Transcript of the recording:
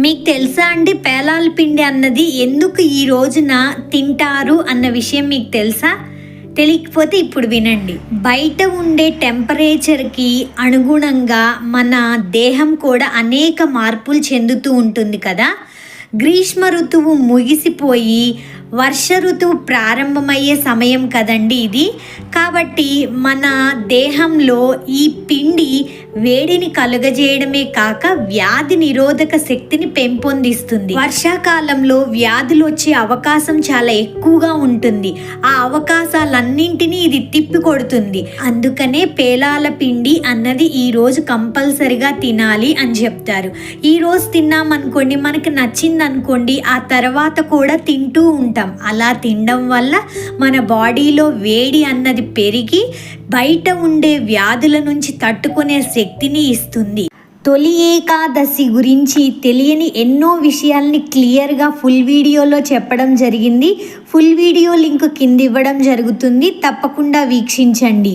మీకు తెలుసా అండి పేలాల పిండి అన్నది ఎందుకు ఈ రోజున తింటారు అన్న విషయం మీకు తెలుసా? తెలియకపోతే ఇప్పుడు వినండి. బయట ఉండే టెంపరేచర్కి అనుగుణంగా మన దేహం కూడా అనేక మార్పులు చెందుతూ ఉంటుంది కదా? గ్రీష్మ ఋతువు ముగిసిపోయి వర్ష ఋతువు ప్రారంభమయ్యే సమయం కదండి ఇది. కాబట్టి మన దేహంలో ఈ పిండి వేడిని కలుగజేయడమే కాక వ్యాధి నిరోధక శక్తిని పెంపొందిస్తుంది. వర్షాకాలంలో వ్యాధులు వచ్చే అవకాశం చాలా ఎక్కువగా ఉంటుంది. ఆ అవకాశాలన్నింటినీ ఇది తిప్పి కొడుతుంది అందుకనే పేలాల పిండి అన్నది ఈ రోజు కంపల్సరిగా తినాలి అని చెప్తారు. ఈరోజు తిన్నామనుకోండి మనకి నచ్చింది అనుకోండి ఆ తర్వాత కూడా తింటూ ఉంటాం. అలా తినడం వల్ల మన బాడీలో వేడి అన్నది పెరిగి బయట ఉండే వ్యాధుల నుంచి తట్టుకునే శక్తిని ఇస్తుంది. తొలి ఏకాదశి గురించి తెలియని ఎన్నో విషయాల్ని క్లియర్గా ఫుల్ వీడియోలో చెప్పడం జరిగింది. ఫుల్ వీడియో లింక్ కింద ఇవ్వడం జరుగుతుంది. తప్పకుండా వీక్షించండి.